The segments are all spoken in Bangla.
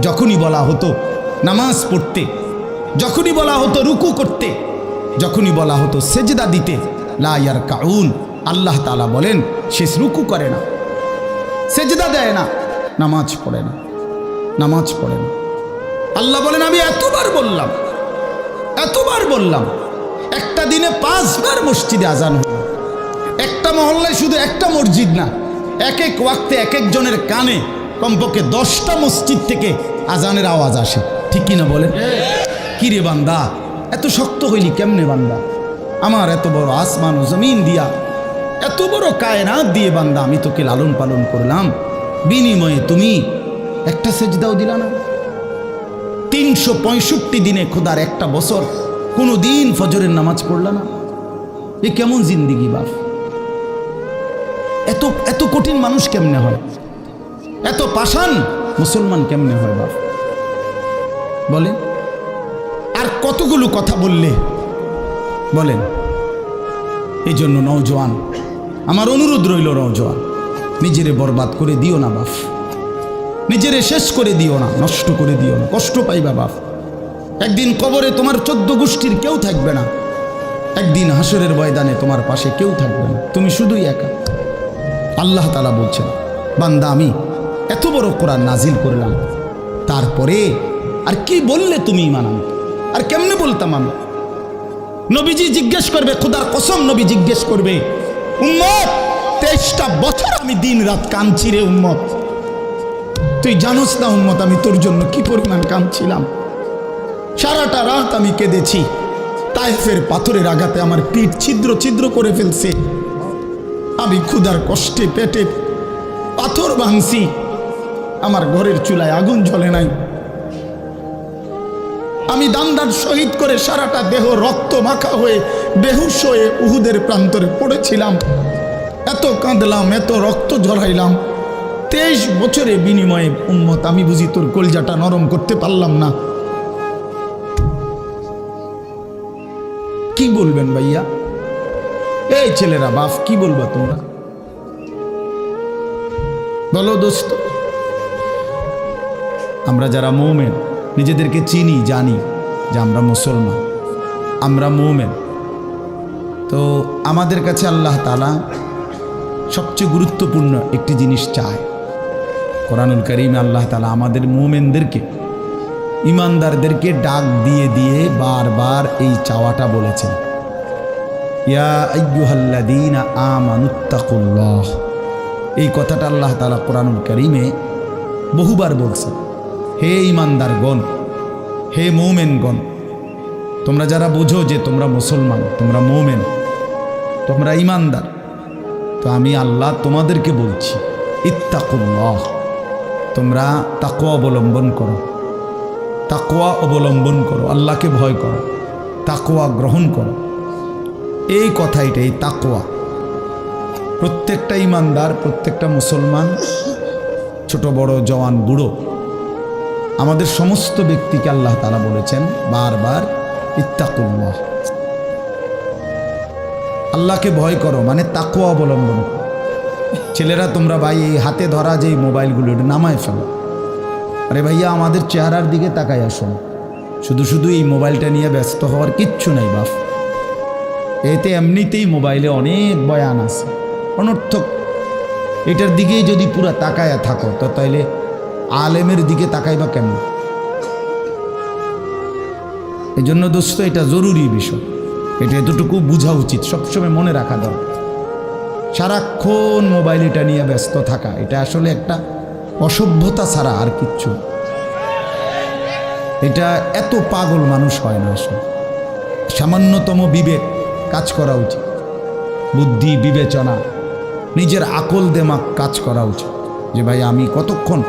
যখনই বলা হতো নামাজ পড়তে, যখনই বলা হতো রুকু করতে, যখনই বলা হতো সেজদা দিতে, লা ইয়ার কাউন আল্লাহ তালা বলেন সে রুকু করে না। সেজদা দেয় না, নামাজ পড়ে না, নামাজ পড়ে না। আল্লাহ বলেন, আমি এতবার বললাম এতবার বললাম, একটা দিনে পাঁচবার মসজিদে আজান হলো। একটা মহল্লায় শুধু একটা মসজিদ না, এক এক ওয়াক্তে এক একজনের কানে কমপক্ষে দশটা মসজিদ থেকে আজানের আওয়াজ আসে। ঠিক কিনা বলে কি রে বান্দা? এত শক্ত হইলি কেমনে বান্দা? আমার এত বড় আসমান ও জমিন দিয়া, এত বড় কায়নাত দিয়ে বান্দা, আমি তোকে লালন পালন করলাম। বিনিময়ে তুমি একটা সেজদাও দিলা না। তিনশো পঁয়ষট্টি দিনে খোদার একটা বছর কোনো দিন ফজরের নামাজ পড়লা না। এ কেমন জিন্দিগি বাপ? এত এত কঠিন মানুষ কেমনে হয়? এত পাষাণ? মুসলমান কেমনে হয় বাপ? বলেন আর কতগুলো কথা বললে? বলেন, এই জন্য নওজোয়ান, আমার অনুরোধ রইল নওজোয়ান, নিজেরে বরবাদ করে দিও না বাপ। নিজেরে শেষ করে দিও না, নষ্ট করে দিও না। কষ্ট পাইবা বাপ। একদিন কবরে তোমার চোদ্দ গোষ্ঠীর কেউ থাকবে না। একদিন হাসরের ময়দানে তোমার পাশে কেউ থাকবে না। তুমি শুধুই একা। আল্লাহ তালা বলছেন, বান্দা আমি এত বড় কোরআন নাজিল করলাম। তারপরে আর কি বললে তুমি ইমান আর কেমনে বলতাম আমি? নবীজি জিজ্ঞেস করবে, খোদার কসম নবী জিজ্ঞেস করবে, উম্মত, তেইশটা বছর আমি দিন রাত কাঁদছি রে উম্মত। তুই জানোস না উম্মত, আমি তোর জন্য কি পরিমাণ কাঁদছিলাম? সারাটা রাত আমি কেঁদেছি। তাইফের পাথরের আঘাতে আমার পিঠ ছিদ্র ছিদ্র করে ফেলছে। আমি ক্ষুধার কষ্টে পেটে পাথর ভাঙছি। আমার ঘরের চুলায় আগুন জ্বলে নাই। আমি দান্দার শহীদ করে সারাটা দেহ রক্ত মাখা হয়ে বেহুশ হয়ে উহুদের প্রান্তরে পড়েছিলাম। এত কাঁদলাম, এত রক্ত ঝরাইলাম। তেইশ বছরে বিনিময়ে, উম্মত, আমি বুঝি তোর কলজাটা নরম করতে পারলাম না। কি বলবেন ভাইয়া? এই ছেলেরা, বাপ, কি বলবা তোমরা? বলো দোস্ত। আমরা যারা মৌমেন, নিজেদেরকে চিনি, জানি যে আমরা মুসলমান। আমরা মৌমেন। তো আমাদের কাছে আল্লাহ তালা সবচেয়ে গুরুত্বপূর্ণ একটি জিনিস চায়। কোরআনুল করিম আল্লাহ তালা আমাদের মোমেনদেরকে ইমানদারদেরকে ডাক দিয়ে দিয়ে বারবার এই চাওয়াটা বলেছেন। আমানুত্তাকুল্লাহ। এই কথাটা আল্লাহ তালা কোরআনুল কারীমে বহুবার বলছেন। হে ইমানদার গণ হে মৌমেন গণ তোমরা যারা বোঝো যে তোমরা মুসলমান, তোমরা মৌমেন, তোমরা ইমানদার, তো আমি আল্লাহ তোমাদেরকে বলছি, ইত্তাকুল্লাহ, তোমরা তাকুয়া অবলম্বন করো। তাকুয়া অবলম্বন করো, আল্লাহকে ভয় করো তাকুয়া গ্রহণ করো। এই কথা এটা এই তাকুয়া প্রত্যেকটা ইমানদার, প্রত্যেকটা মুসলমান, ছোট বড় জওয়ান বুড়ো আমাদের সমস্ত ব্যক্তিকে আল্লাহ তালা বলেছেন বারবার, ইত্তাকুল্লাহ। আল্লাহকে ভয় করো মানে তাকুয়া অবলম্বন ছেলেরা তোমরা ভাই, এই হাতে ধরা যে মোবাইলগুলো, এটা নামায় ফেলো। আরে ভাইয়া, আমাদের চেহারার দিকে তাকাই আসুন শুধু শুধু এই মোবাইলটা নিয়ে ব্যস্ত হওয়ার কিচ্ছু নাই, বাপ। এতে এমনিতেই মোবাইলে অনেক বয়ান আছে। অনর্থক। এটার দিকেই যদি পুরা তাকায়া থাকো, তো তাইলে আলেমের দিকে তাকাইবা কেমন? জন্য দোস্ত, এটা জরুরি বিষয়। এটা এতটুকু বোঝা উচিত, সবসময় মনে রাখা দরকার। সারাক্ষণ মোবাইল এটা নিয়ে ব্যস্ত থাকা, এটা আসলে একটা অসভ্যতা ছাড়া আর কিচ্ছু এটা এত পাগল মানুষ হয় না আসলে। সামান্যতম বিবেক কাজ করা উচিত। বুদ্ধি, বিবেচনা, নিজের আকল দেমাক কাজ করা উচিত। যে ভাই, আমি কতক্ষণ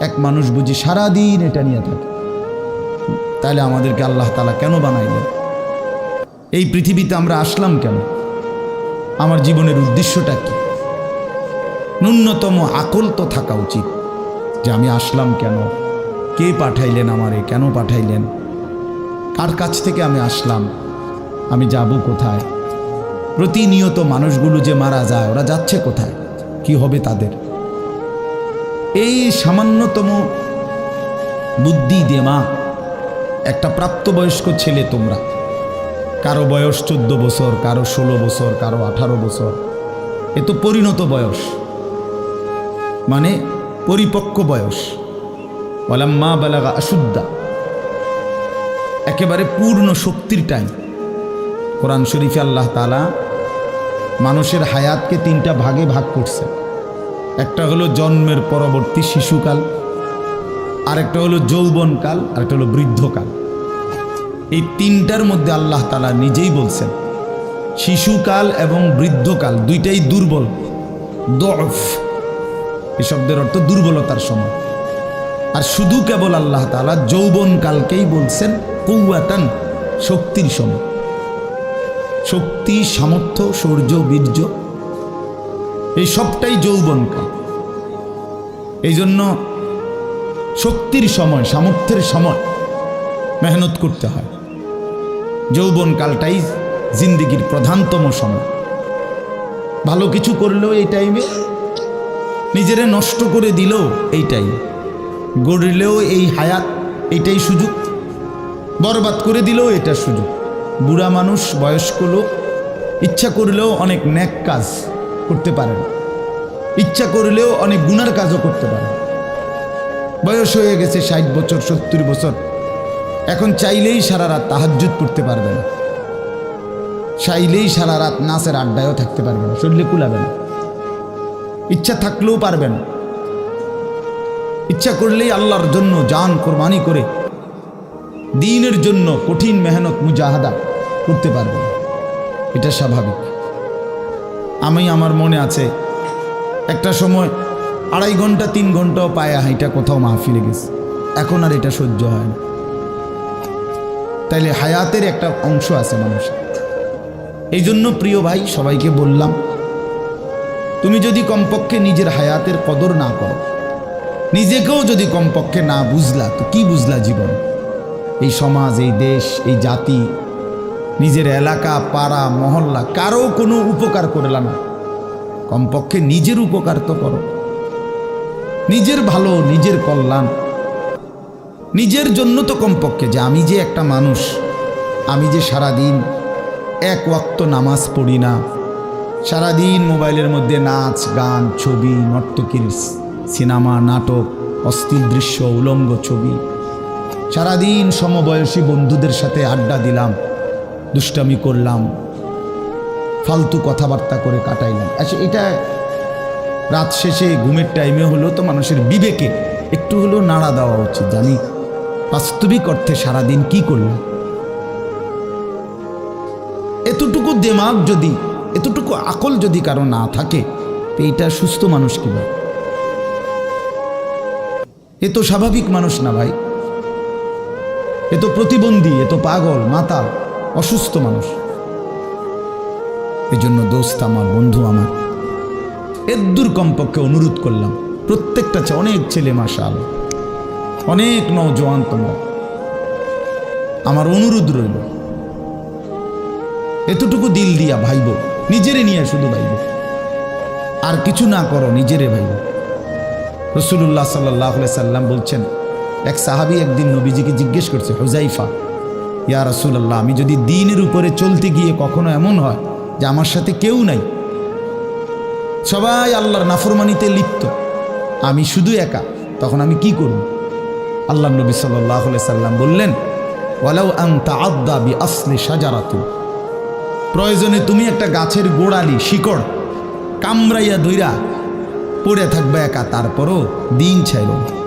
এক মানুষ বুঝি সারাদিন এটা নিয়ে থাকে। তাহলে আমাদেরকে আল্লাহ তালা কেন বানাইলেন? এই পৃথিবীতে আমরা আসলাম কেন? আমার জীবনের উদ্দেশ্যটা কি? ন্যূনতম আকল তো থাকা উচিত যে আমি আসলাম কেন? কে পাঠাইলেন আমারে? কেন পাঠাইলেন? কার কাছ থেকে আমি আসলাম? আমি যাব কোথায়? প্রতিনিয়ত মানুষগুলো যে মারা যায়, ওরা যাচ্ছে কোথায়? কি হবে তাদের? এই সামান্যতম বুদ্ধি দেমা একটা প্রাপ্তবয়স্ক ছেলে তোমরা। কারও বয়স চোদ্দ বছর, কারও ষোলো বছর, কারও আঠারো বছর। এ তো পরিণত বয়স। মানে পরিপক্ক বয়স। ওলাম্মা বালাগা আশুদ্ধা একেবারে পূর্ণ শক্তির টাইম। কোরআন শরীফে আল্লাহ তালা মানুষের হায়াতকে তিনটা ভাগে ভাগ করছে একটা হলো জন্মের পরবর্তী শিশুকাল, আরেকটা হলো যৌবনকাল, আরেকটা হলো বৃদ্ধকাল। এই তিনটার মধ্যে আল্লাহ তালা নিজেই বলছেন, শিশুকাল এবং বৃদ্ধকাল দুইটাই দুর্বল, দফ। এই শব্দের অর্থ দুর্বলতার সময় আর শুধু কেবল আল্লাহ তালা যৌবনকালকেই বলছেন কৌয়াতান শক্তির সময় শক্তি, সামর্থ্য, শৌর্য, বীর্য এই সবটাই যৌবনকাল। এই জন্য শক্তির সময়, সামর্থ্যের সময় মেহনত করতে হয়। যৌবনকালটাই জিন্দিগির প্রধানতম সময়। ভালো কিছু করলেও এই টাইমে নিজেরে নষ্ট করে দিলেও এই টাইম গড়লেও এই হায়াত এইটাই সুযোগ। বরবাদ করে দিলেও এটা সুযোগ। বুড়া মানুষ, বয়স্ক লোক, ইচ্ছা করলেও অনেক ন্যাক কাজ। করতে পারে না। ইচ্ছা করলেও অনেক গুনার কাজও করতে পারে। বয়স হয়ে গেছে ষাট বছর, সত্তর বছর। এখন চাইলেই সারা রাত তাহাজ্জুদ পড়তে পারবে না। চাইলেই সারা রাত নাচের আড্ডায়ও থাকতে পারবে না, শরীরে কুলাবে না। ইচ্ছা থাকলেও পারবে না। ইচ্ছা করলেই আল্লাহর জন্য জান, কোরবানি করে দিনের জন্য কঠিন মেহনত, মুজাহাদা করতে পারবে এটা স্বাভাবিক। আমি আমার মনে আছে। একটা সময় আড়াই ঘণ্টা, তিন ঘন্টাও পায়ে হাইটা কোথাও মাহফিলে গেছে। এখন আর এটা সহ্য হয় না। তাইলে হায়াতের একটা অংশ আছে মানুষের। এই জন্য প্রিয় ভাই, সবাইকে বললাম, তুমি যদি কমপক্ষে নিজের হায়াতের কদর না করো নিজেকেও যদি কমপক্ষে না বুঝলা, তো কি বুঝলা জীবন? এই সমাজ, এই দেশ, এই জাতি নিজের এলাকা, পাড়া, মহল্লা কারও কোনো উপকার করলা না। কমপক্ষে নিজের উপকার তো করো। নিজের ভালো, নিজের কল্যাণ। নিজের জন্য তো কমপক্ষে যে আমি যে একটা মানুষ, আমি যে সারাদিন এক ওয়াক্ত নামাজ পড়ি না, সারাদিন মোবাইলের মধ্যে নাচ, গান, ছবি, নর্তকীর সিনেমা, নাটক, অস্থির দৃশ্য, উলঙ্গ ছবি, সারাদিন সমবয়সী বন্ধুদের সাথে আড্ডা দিলাম দুষ্টামি করলাম। ফালতু কথাবার্তা করে কাটাইলাম। আচ্ছা এটা রাত শেষে ঘুমের টাইমে হলো তো মানুষের বিবেকে একটু হলেও নাড়া দেওয়া উচিত, জানি। বাস্তবিক অর্থে সারাদিন কি করলাম? এতটুকু দেমাগ যদি, এতটুকু আকল যদি কারও না থাকে, তো এইটা সুস্থ মানুষ কি ভাই? এ তো স্বাভাবিক মানুষ না ভাই। এ তো প্রতিবন্ধী, এ তো পাগল, মাতাল। অসুস্থ মানুষ। এজন্য দোস্ত আমার, বন্ধু আমার এদ্দুর কমপক্ষে অনুরোধ করলাম, প্রত্যেকটা অনেক ছেলে মাসাল অনেক নৌজওয়ান তোমরা। আমার অনুরোধ রইল, এতটুকু দিল দিয়া ভাইব, নিজেরে নিয়ে শুধু ভাইব, আর কিছু না করো, নিজেরে ভাইব। রসুল্লাহ সাল্লাহ সাল্লাম বলছেন, এক সাহাবি একদিন নবীজিকে জিজ্ঞেস করছে হুজাইফা ইয়া রসুল্লাহ আমি যদি দিনের উপরে চলতে গিয়ে কখনো এমন হয় যে আমার সাথে কেউ নাই, সবাই আল্লাহর নাফরমানিতে লিপ্ত, আমি শুধু একা, তখন আমি কি করব? আল্লাহ নবী সাল্লাহ সাল্লাম বললেন, ওয়ালাউ আং আদা বি আসলে সাজারাতু প্রয়োজনে তুমি একটা গাছের গোড়ালি, শিকড় কামড়াইয়া দইরা পড়ে থাকবে একা, তারপরও দিন ছাইল না।